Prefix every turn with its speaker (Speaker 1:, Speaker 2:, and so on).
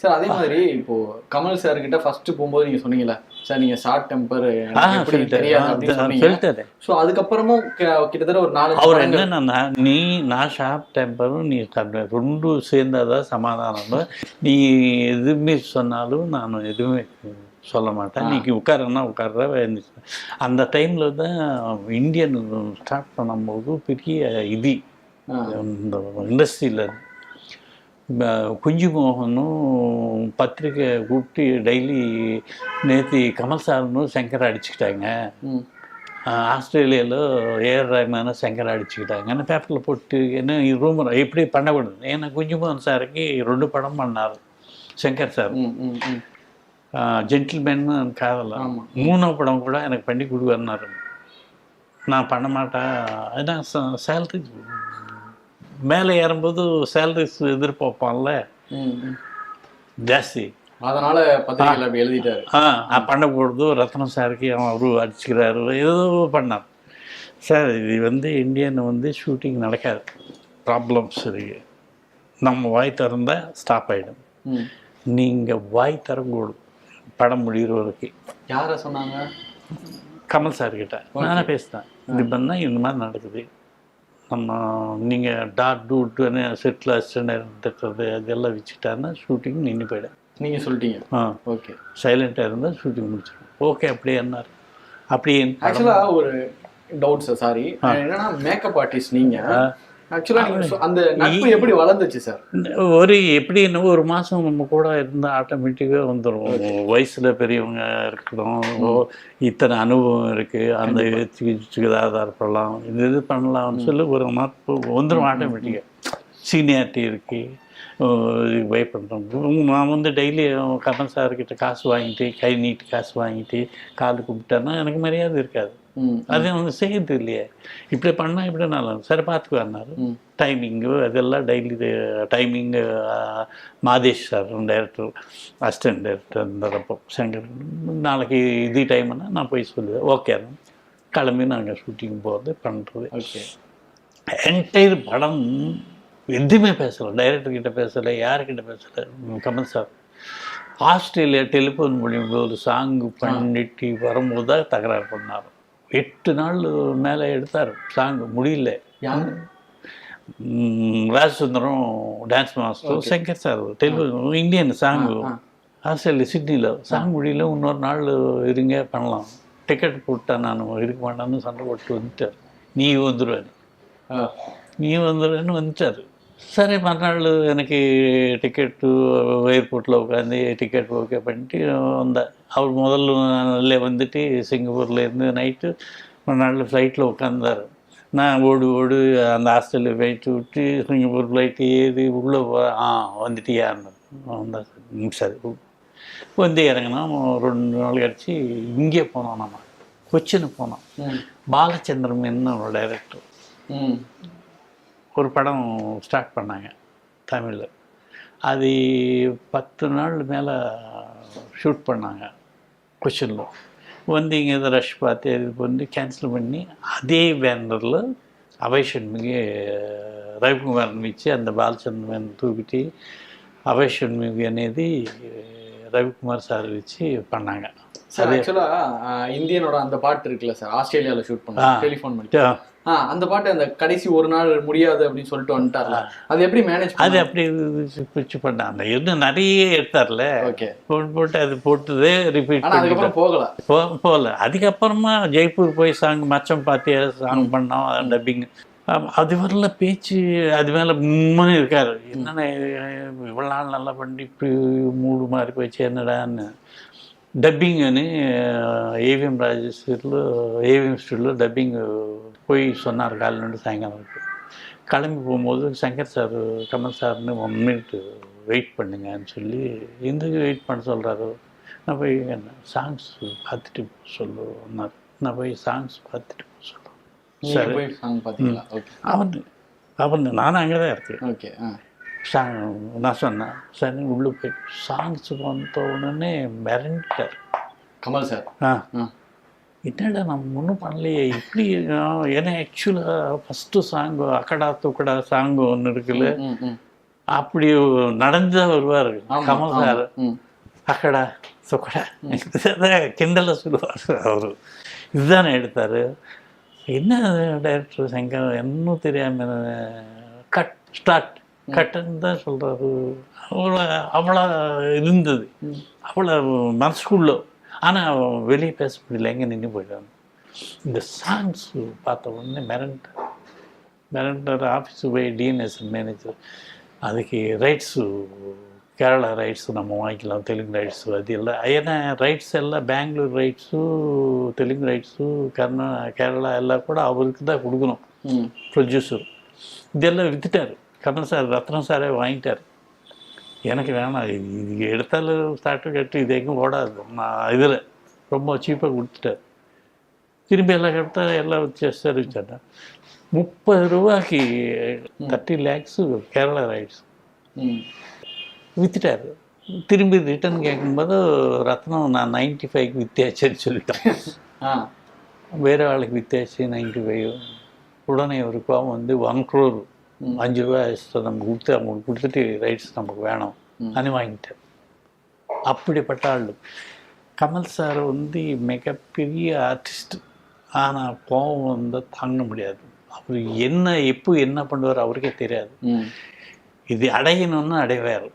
Speaker 1: Sir அதே மாதிரி இப்போ கமல் சார் கிட்ட ஃபர்ஸ்ட் போகும்போது நீங்க சொன்னீங்கல்ல சார் நீங்க ஷார்ட் டெம்பர் எப்படி தெரியாது ஸோ அதுக்கப்புறமும் கிட்டத்தட்ட ஒரு நாலு
Speaker 2: அவர் என்னன்னா நீ நான் ஷார்ப் டெம்பரும் நீ ரெண்டும் சேர்ந்தாதான் சமாதானம். நீ எதுவுமே சொன்னாலும் நான் எதுவுமே சொல்ல மாட்டேன். நீ உட்காரன்னா உட்கார்ற எழுந்துச்சு அந்த டைமில் தான் இந்தியன் ஸ்டார்ட் பண்ணும்போது பெரிய இது. இந்த இண்டஸ்ட்ரியில் குஞ்சு மோகனும் பத்திரிக்கை கூப்பிட்டு டெய்லி நேற்று கமல் சார்னும் சங்கர் அடிச்சுக்கிட்டாங்க. ஆஸ்திரேலியாவில் ஏஆர் ரஹ்மானை சங்கர் அடிச்சுக்கிட்டாங்கன்னு பேப்பரில் போட்டு என்ன ரூமர் எப்படி பண்ணக்கூடாது ஏன்னா குஞ்சுமோகன் சாருக்கு ரெண்டு படம் பண்ணார் சங்கர் சார்.
Speaker 1: ம் ம் ம்.
Speaker 2: ஜென்டில்மேன் காதலாம். மூணாவது படம் கூட எனக்கு பண்ணி கொடுக்கறனாரு நான் பண்ண மாட்டேன். அதான் சேலரி மேலே ஏறும்போது சேலரிஸ் எதிர்பார்ப்பான்ல? ஜாஸ்தி.
Speaker 1: அதனால பத்திரிகையில் அப்படி எழுதிட்டாரு.
Speaker 2: ஆ பண்ணக்கூடாது ரத்னம் சாருக்கு அவன் அவரு அடிச்சுக்கிறாரு. ஏதோ பண்ணார் சார் இது வந்து இந்தியன் வந்து ஷூட்டிங் நடக்காது. ப்ராப்ளம்ஸ் இருக்கு. நம்ம வாய் திறந்தா ஸ்டாப் ஆகிடும் நீங்கள் வாய் தரக்கூடாது படம் முடிகிற வரைக்கும்
Speaker 1: யார சொன்னாங்க?
Speaker 2: கமல் சார் கிட்ட நானே பேசினேன் இது பண்ணால் இந்த மாதிரி நடக்குது? நம்ம நீங்கள் டாட் டூட்டுன்னு செட்டில் அசிஸ்டன்ட் இருந்துக்கிறது அதெல்லாம் வச்சுக்கிட்டாருன்னா ஷூட்டிங் நின்று போயிடும்.
Speaker 1: நீங்க சொல்லிட்டீங்க.
Speaker 2: ஆ.
Speaker 1: ஓகே
Speaker 2: சைலண்ட்டாக இருந்தால் ஷூட்டிங் முடிச்சிடும். ஓகே அப்படியே என்னார் அப்படியே
Speaker 1: ஆக்சுவலா ஒரு டவுட் சார் சாரி என்னன்னா மேக்கப் ஆர்டிஸ்ட் நீங்க ஆக்சுவலா நீங்க சொ- அந்த நட்பு எப்படி வளர்ந்துச்சு சார்
Speaker 2: ஒரு எப்படின்னு ஒரு மாதம் நம்ம கூட இருந்தால் ஆட்டோமேட்டிக்காக வந்துடும் வயசில் பெரியவங்க இருக்கணும் ஓ, இத்தனை அனுபவம் இருக்குது அந்த சுகாதாரம் இருக்கலாம் இது இது பண்ணலாம்னு சொல்லி ஒரு நட்பு வந்துடும் ஆட்டோமேட்டிக்காக சீனியாரிட்டி இருக்குது பை பண்ணுறோம் நான் வந்து டெய்லி கமல் சார்கிட்ட காசு வாங்கிட்டு கை நீட்டி காசு வாங்கிட்டு கால் கும்பிட்டேன்னா எனக்கு மரியாதை இருக்காது. அது வந்து செய்யறது இல்லையே. இப்படி பண்ணால் இப்படி நல்லா சரி பார்த்துக்குவாரு
Speaker 1: ம்.
Speaker 2: டைமிங்கு அதெல்லாம் daily timing Madesh sir director assistant director இருந்தப்போ. சங்கர் நாளைக்கு இது டைம்னா நான் போய் சொல்லுவேன். ஓகே கிளம்பி நாங்கள் ஷூட்டிங் போகிறது பண்ணுறது
Speaker 1: ஓகே
Speaker 2: என்டையர் படம் எதுவுமே பேசலை. டைரக்டர் கிட்ட பேசலை யார்கிட்ட பேசலை. கமல் சார் ஆஸ்திரேலியா டெலிஃபோன் மூலியமாக ஒரு சாங் பண்ணிட்டு வரும்போது தான் தகராறு பண்ணார். எட்டு நாள் மேலே எடுத்தார். சாங் முடியல. Rajasundaram dance master Shankar sir telephone Indian
Speaker 1: song.
Speaker 2: Australia சிட்னியில். சாங் முடியல இன்னொரு நாள் இருங்க பண்ணலாம். டிக்கெட் போட்டேன் நான் இருக்க மாட்டேன்னு சண்டை போட்டு வந்துட்டார். நீ வந்துடுவேன். நீ வந்துடுன்னு வந்துட்டார். சரி மறுநாள் எனக்கு டிக்கெட்டு ஏர்போர்ட்டில் உட்காந்து டிக்கெட் ஓகே பண்ணிட்டு வந்தேன். அவர் முதல்ல நல்ல வந்துட்டு சிங்கப்பூரில் இருந்து நைட்டு மறுநாள் ஃப்ளைட்டில் உட்காந்தார் நான் ஓடு ஓடு அந்த ஹாஸ்டலில் ஃப்ளைட்டு விட்டு சிங்கப்பூர் ஃப்ளைட்டு ஏறி உள்ளே போ ஆ வந்துட்டியான்னு வந்தா ம், சரி வந்து இறங்கினா ரெண்டு நாள் கழிச்சு இங்கே போனோம் நம்ம. கொச்சின் போனோம். பாலச்சந்திரன் என்ன டைரக்டர் ஒரு படம் ஸ்டார்ட் பண்ணாங்க தமிழில் அது பத்து நாள் மேலே ஷூட் பண்ணாங்க கொஷினில் வந்து இங்கே இதை ரஷ் பார்த்து இது பண்ணி கேன்சல் பண்ணி அதே பேனரில் அபய் சண்முகி రవికుమార్ని ఇచ్చి అంత బాలచంద్రన్ తూకిటి అభయ్ షణ్ముగి అనేది ரவிக்குமார் சார் வச்சு பண்ணாங்க
Speaker 1: சார் ஆக்சுவலா இந்தியனோட அந்த பாட்டு இருக்குல்ல சார் ஆஸ்திரேலியால ஷூட் பண்ண டெலிஃபோன் பண்ணி. ஆ. அந்த பாட்டு அந்த கடைசி ஒரு நாள் முடியாது அப்படின்னு சொல்லிட்டு வந்துட்டார்ல. அது எப்படி மேனேஜ்
Speaker 2: அது அப்படி வச்சு பண்ணாங்க. இன்னும் நிறைய எடுத்தார்ல.
Speaker 1: ஓகே.
Speaker 2: போட்டு போட்டு அது போட்டுதே ரிப்பீட்
Speaker 1: அதுக்கப்புறம் போகல.
Speaker 2: போ போகல. அதுக்கப்புறமா ஜெய்ப்பூர் போய் சாங் மச்சம் பார்த்தியா சாங் பண்ணோம் டப்பிங் அது வரல பேச்சு அது மேலே மும்மனு இருக்காரு. என்னென்ன இவ்வளோ நாள் நல்லா பண்ணி இப்படி மூடு மாறி போச்சு என்னடான்னு. டப்பிங்னு ஏவிஎம் ராஜேஸ்வரில் ஏவிஎம் ஸ்டூடியோவில் டப்பிங் போய் சொன்னார் காலையில் நின்று சாயங்காலம். கிளம்பி போகும்போது சங்கர் சார் கமல் சார்னு ஒன் மினிட் வெயிட் பண்ணுங்கன்னு சொல்லி எதுக்கு வெயிட் பண்ண சொல்கிறாரு நான் போய் என்ன சாங்ஸ் பார்த்துட்டு சொல்லுன்னார் நான் போய் சாங்ஸ் பார்த்துட்டு சொல்லுவேன்
Speaker 1: ஓகே
Speaker 2: அவன் அவன் நானும் அங்கே தான் இருக்கேன்
Speaker 1: ஓகே
Speaker 2: நான் சொன்னேன் சரி உள்ளே போய் சாங்ஸ் வந்த உடனே மிரண்டார்
Speaker 1: கமல் சார்.
Speaker 2: ஆ. என்னடா நம்ம ஒன்றும் பண்ணலையே இப்படி ஏன்னா ஆக்சுவலாக ஃபஸ்ட்டு சாங் அக்கடா துக்கடா சாங் ஒன்று இருக்குல்ல. அப்படி நடந்து வருவார்
Speaker 1: ஆமா,
Speaker 2: கமல். சார். அக்கடா இதான் கிண்டல சொல்லுவார் அவர். இதுதானே எடுத்தார். என்ன டைரக்டர் சங்கர் இன்னும் தெரியாம கட் ஸ்டார்ட். கட்டுன்னு தான் சொல்கிறாரு அவ்வளோ அவ்வளோ இருந்தது. அவ்வளோ மனசுக்குள்ள ஆனால் வெளியே பேச முடியல. எங்கே நின்று போயிட்டாங்க. இந்த சாங்ஸ் பார்த்த உடனே மிரண்டேன் மிரண்டர் ஆஃபீஸு போய் டிஎன்எஸ் மேனேஜர் அதுக்கு ரைட்ஸு கேரளா ரைட்ஸு நம்ம வாங்கிக்கலாம். தெலுங்கு ரைட்ஸு அது எல்லாம். ஏன்னா ரைட்ஸ் எல்லாம் பெங்களூர் ரைட்ஸு தெலுங்கு ரைட்ஸு கர்நா கேரளா எல்லாம் கூட அவருக்கு தான் கொடுக்கணும். ப்ரொடியூசர் இதெல்லாம் வித்துட்டார். கமல் சார் ரத்னம் சாரே வாங்கிட்டார். எனக்கு வேணாம் இது இது எடுத்தாலும் கட்டு இது எங்கேயும் ஓடாது. நான் இதில் ரொம்ப சீப்பாக கொடுத்துட்டார் திரும்பி எல்லாம் எடுத்தா எல்லாம் வச்சு அறிவிச்சாட்டேன் முப்பது ரூபாய்க்கு தேர்ட்டி லேக்ஸு கேரளா ரைட்ஸ்
Speaker 1: ம்.
Speaker 2: வித்துட்டாரு. திரும்பி ரிட்டர்ன் கேட்கும்போது ரத்னம் நான் நைன்டி ஃபைவ்க்கு வித்தியாச்சுன்னு சொல்லிட்டேன்.
Speaker 1: ஆ.
Speaker 2: வேறு ஆளுக்கு வித்தியாச்சு நைன்டி ஃபைவ் உடனே ஒரு கோவம் வந்து ஒன் க்ரோர் அஞ்சு ரூபாய் extra நமக்கு கொடுத்து அவங்களுக்கு கொடுத்துட்டு ரைட்ஸ் நமக்கு வேணும். அது வாங்கிட்டார் அப்படிப்பட்ட ஆள். கமல் சார் வந்து மிகப்பெரிய ஆர்டிஸ்ட் ஆனால் கோவம் வந்து தாங்க முடியாது. அவர் என்ன எப்போ என்ன பண்ணுவார் அவருக்கே தெரியாது. இது அடையணும்னு அடைவார்